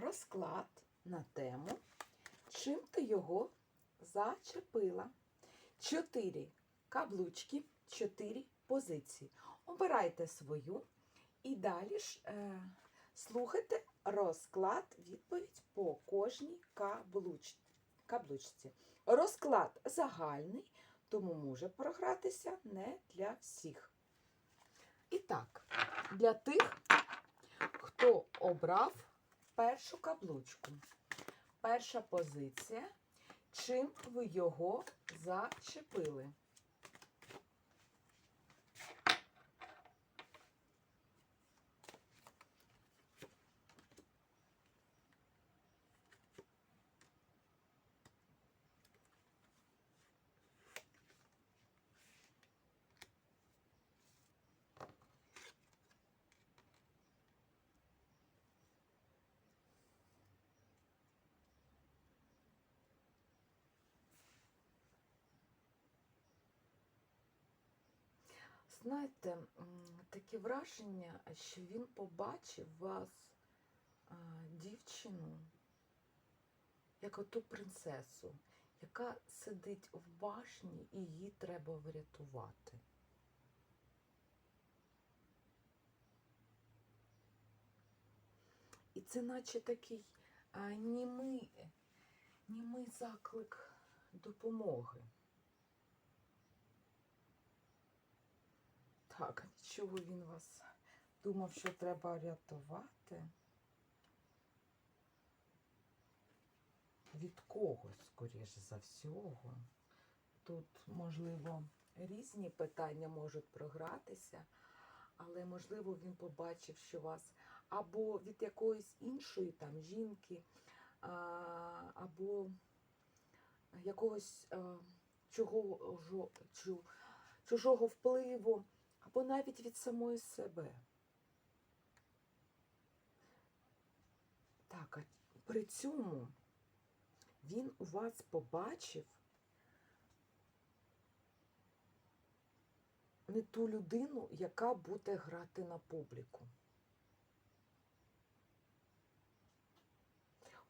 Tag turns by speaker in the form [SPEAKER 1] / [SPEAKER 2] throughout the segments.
[SPEAKER 1] розклад на тему, чим ти його зачепила. Чотири каблучки, чотири позиції. Обирайте свою і далі ж е, слухайте розклад, відповідь по кожній каблуч, каблучці. Розклад загальний, тому може програтися не для всіх. І так, для тих, хто обрав першу каблучку. Перша позиція. Чим ви його зачепили? Знаєте, таке враження, що він побачив вас, дівчину, як оту принцесу, яка сидить в башні і її треба врятувати. І це наче такий німий, німий заклик допомоги. Так, чого він вас думав, що треба рятувати? Від когось, скоріш за всього. Тут, можливо, різні питання можуть програтися, але, можливо, він побачив, що вас або від якоїсь іншої там жінки, або якогось чого, чужого впливу або навіть від самої себе. Так, а при цьому він у вас побачив не ту людину, яка буде грати на публіку.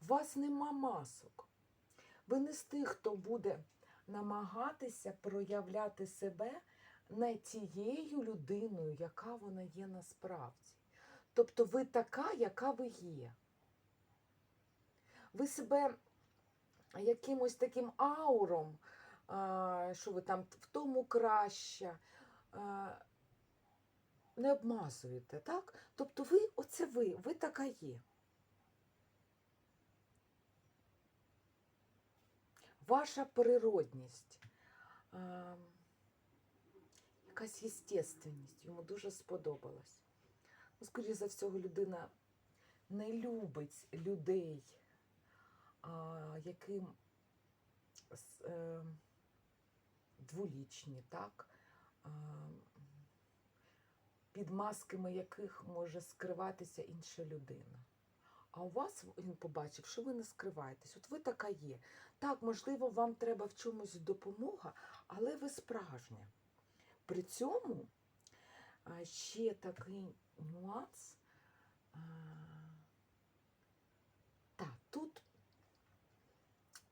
[SPEAKER 1] У вас нема масок. Ви не з тих, хто буде намагатися проявляти себе не тією людиною, яка вона є насправді. Тобто ви така, яка ви є. Ви себе якимось таким ауром, що ви там в тому краща, а, не обмазуєте, так? Тобто ви, оце ви, ви така є. Ваша природність. Якась єстественність, йому дуже сподобалась. Ну, скоріше за всього, людина не любить людей, а, яким е, дволічні, так? А, під масками яких може скриватися інша людина. А у вас він побачив, що ви не скриваєтесь. От ви така є. Так, можливо, вам треба в чомусь допомога, але ви справжня. При цьому ще такий нюанс. а, Так, тут,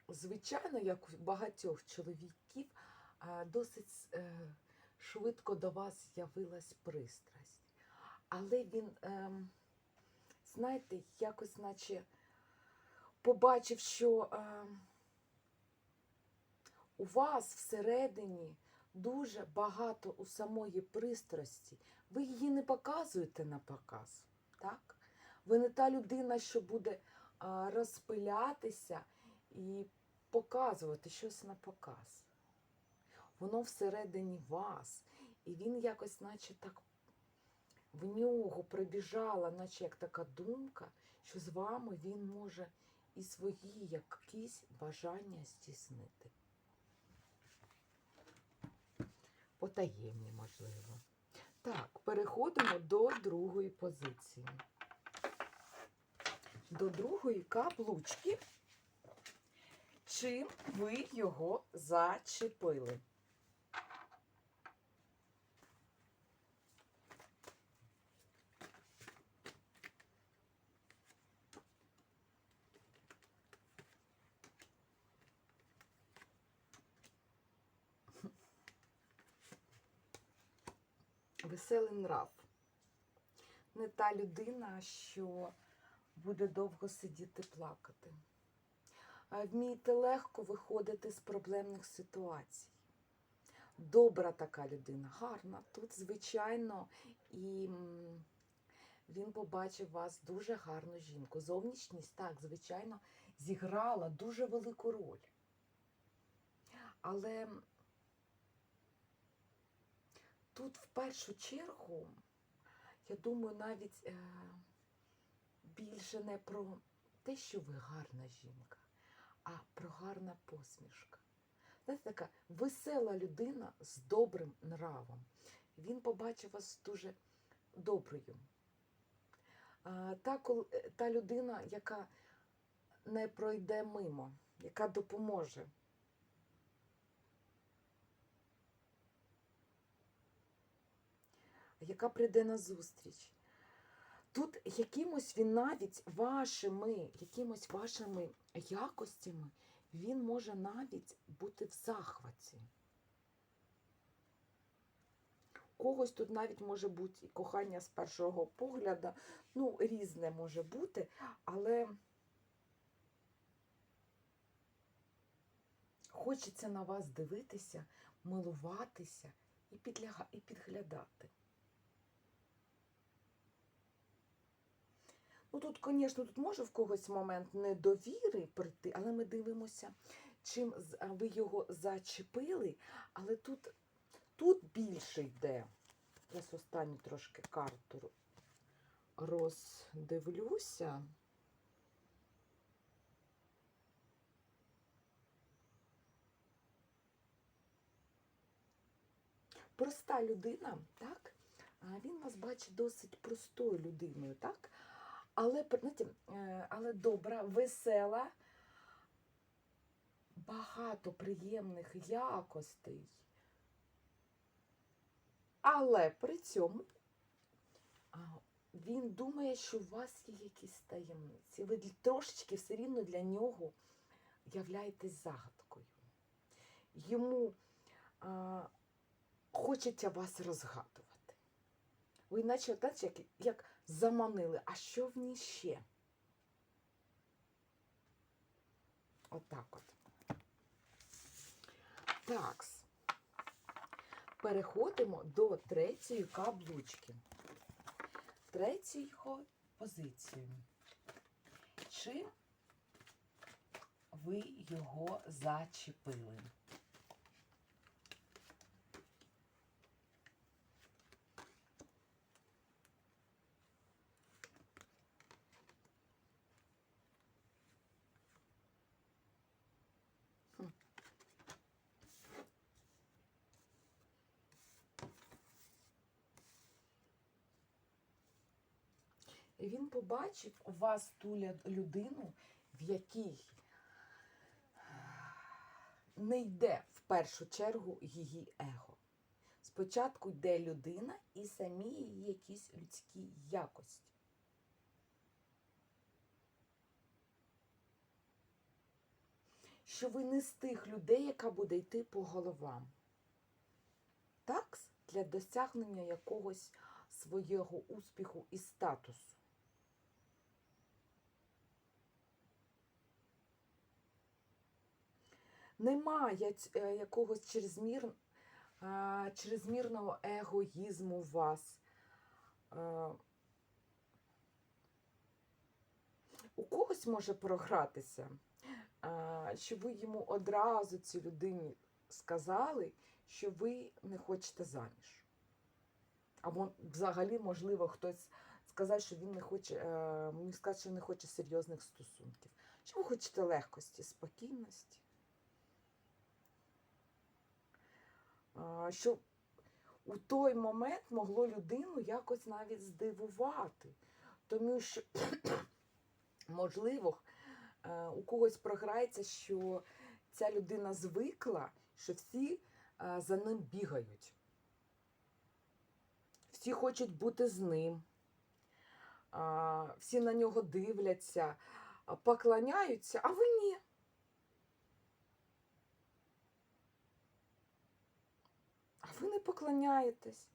[SPEAKER 1] звичайно, як у багатьох чоловіків, досить е, швидко до вас з'явилась пристрасть. Але він, ем, знаєте, якось наче побачив, що ем, у вас всередині дуже багато у самої пристрасті. Ви її не показуєте на показ. Так? Ви не та людина, що буде розпилятися і показувати щось на показ. Воно всередині вас. І він якось, наче так в нього прибіжала, наче як така думка, що з вами він може і свої якісь бажання здійснити. Потаємні, можливо. Так, переходимо до другої позиції. До другої каблучки. Чим ви його зачепили? Веселий нрав. Не та людина, що буде довго сидіти плакати. Вмієте легко виходити з проблемних ситуацій. Добра така людина, гарна. Тут, звичайно, і він побачив вас дуже гарну жінку. Зовнішність, так, звичайно, зіграла дуже велику роль. Але тут в першу чергу, я думаю, навіть е, більше не про те, що ви гарна жінка, а про гарна посмішка. Знаєте, така весела людина з добрим нравом. Він побачив вас дуже доброю. Та, е, та людина, яка не пройде мимо, яка допоможе. Яка прийде на зустріч. Тут якимось він навіть вашими, якимось вашими якостями, він може навіть бути в захваті. Когось тут навіть може бути і кохання з першого погляду, ну, різне може бути, але хочеться на вас дивитися, милуватися і, підглядати. Ну тут, звісно, тут може в когось момент недовіри прийти, але ми дивимося, чим ви його зачепили, але тут, тут більше йде. Зараз останню трошки карту роздивлюся. Проста людина, так? Він вас бачить досить простою людиною, так? Але, знаєте, е, але добра, весела, багато приємних якостей. Але при цьому він думає, що у вас є якісь таємниці. Ви трошечки все рівно для нього являєтесь загадкою. Йому а, хочеться вас розгадувати. Ви наче знаєте, як, як заманили, а що в ній ще? Отак от. Такс. Переходимо до третьої каблучки. Третього позицію. Чи ви його зачепили? І побачив у вас ту людину, в якій не йде в першу чергу її его. Спочатку йде людина і самі її якісь людські якості. Що ви не з тих людей, яка буде йти по головам. Так? Для досягнення якогось свого успіху і статусу. Немає е, якогось чрезмір, чрезмірного егоїзму у вас. Е, У когось може програтися, що ви йому одразу цій людині сказали, що ви не хочете заміж. Або взагалі, можливо, хтось сказав, що він не хоче, е, мені сказав, що не хоче серйозних стосунків. Що ви хочете легкості, спокійності? Що у той момент могло людину якось навіть здивувати. Тому що, можливо, е, у когось програється, що ця людина звикла, що всі е, за ним бігають. Всі хочуть бути з ним, всі на нього дивляться, поклоняються, а ви ні. ви не поклоняєтесь.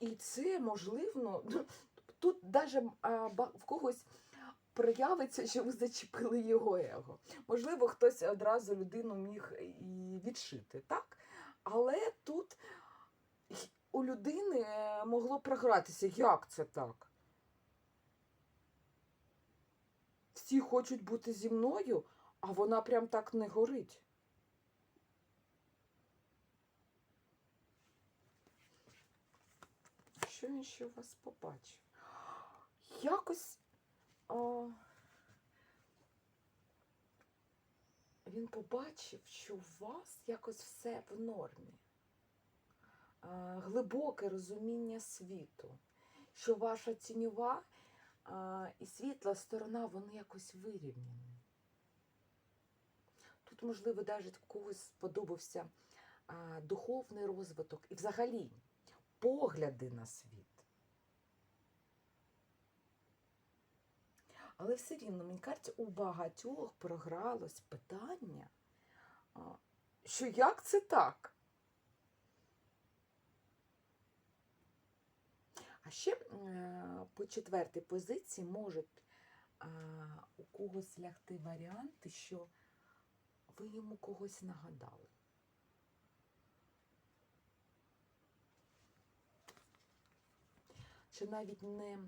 [SPEAKER 1] І це можливо, тут навіть в когось проявиться, що ви зачепили його его. Можливо, хтось одразу людину міг і відшити, так? Але тут у людини е, могло програтися, як це так? Всі хочуть бути зі мною, а вона прям так не горить. Що він ще у вас побачив? Якось а, він побачив, що у вас якось все в нормі. А, глибоке розуміння світу, що ваша тіньова а, і світла сторона, вони якось вирівняні. Тут, можливо, навіть когось сподобався а, духовний розвиток і взагалі погляди на світ. Але все рівно, мені кажеться, у багатьох програлось питання, що як це так? А ще е, по четвертій позиції можуть у когось лягти варіанти, що ви йому когось нагадали. Чи навіть не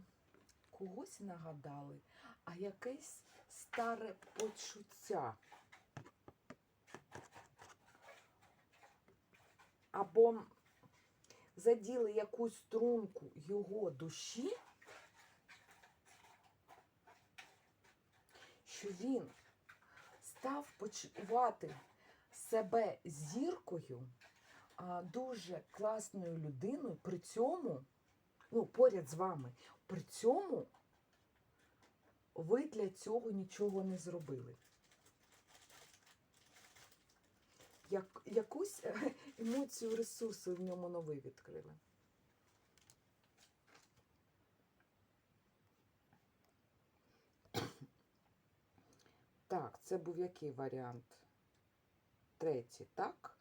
[SPEAKER 1] когось нагадали, а якесь старе почуття. Або заділи якусь струнку його душі, що він став почувати себе зіркою, дуже класною людиною, при цьому, ну, поряд з вами, при цьому ви для цього нічого не зробили. Як, якусь е, емоцію ресурсу в ньому новий відкрили. Так, це був який варіант? Третій, так?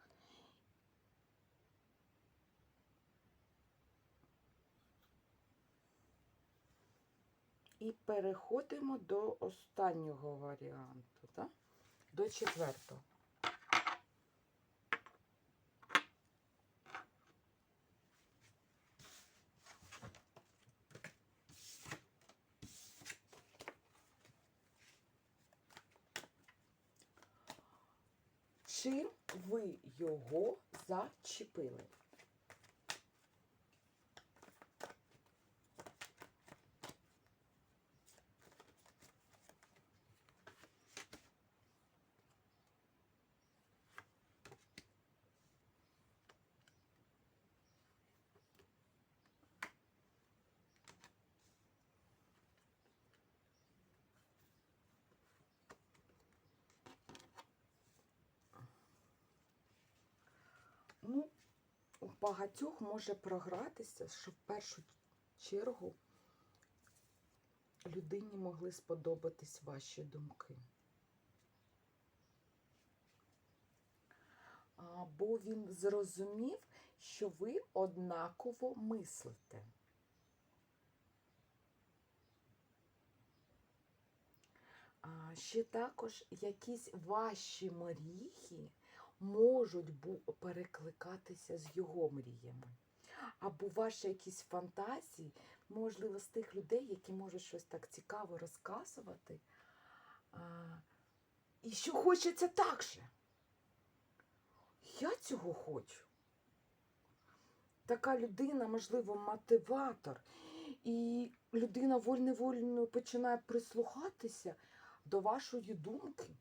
[SPEAKER 1] І переходимо до останнього варіанту, так? До четвертого. Чим ви його зачепили? Ну, у багатьох може програтися, що в першу чергу людині могли сподобатись ваші думки. Бо він зрозумів, що ви однаково мислите. Ще також якісь ваші мрії можуть перекликатися з його мріями. Або ваші якісь фантазії, можливо, з тих людей, які можуть щось так цікаво розказувати. І що хочеться так же. Я цього хочу. Така людина, можливо, мотиватор. І людина вольно-вольно починає прислухатися до вашої думки.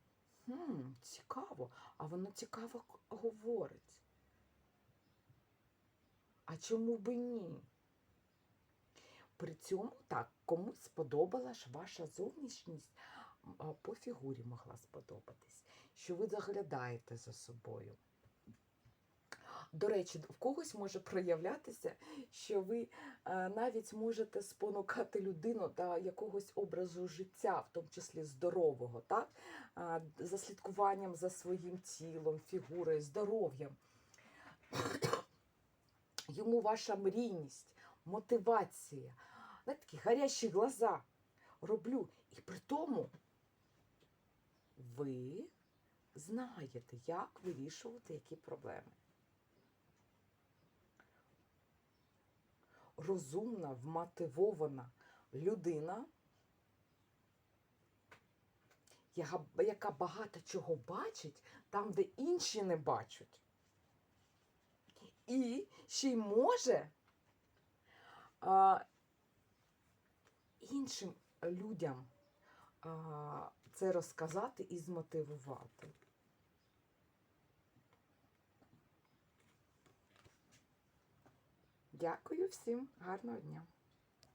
[SPEAKER 1] Хм, цікаво, а воно цікаво говорить. А чому би ні? При цьому так, комусь сподобалась ваша зовнішність, по фігурі могла сподобатись, що ви заглядаєте за собою. До речі, в когось може проявлятися, що ви е, навіть можете спонукати людину до якогось образу життя, в тому числі здорового, так? За слідкуванням за своїм тілом, фігурою, здоров'ям. Йому ваша мрійність мотивація, знаєте, такі гарячі глаза роблю. І при тому ви знаєте, як вирішувати які проблеми. Розумна, вмотивована людина, яка, багато чого бачить там, де інші не бачать. І ще й може а, іншим людям а, це розказати і змотивувати. Дякую всім, гарного дня!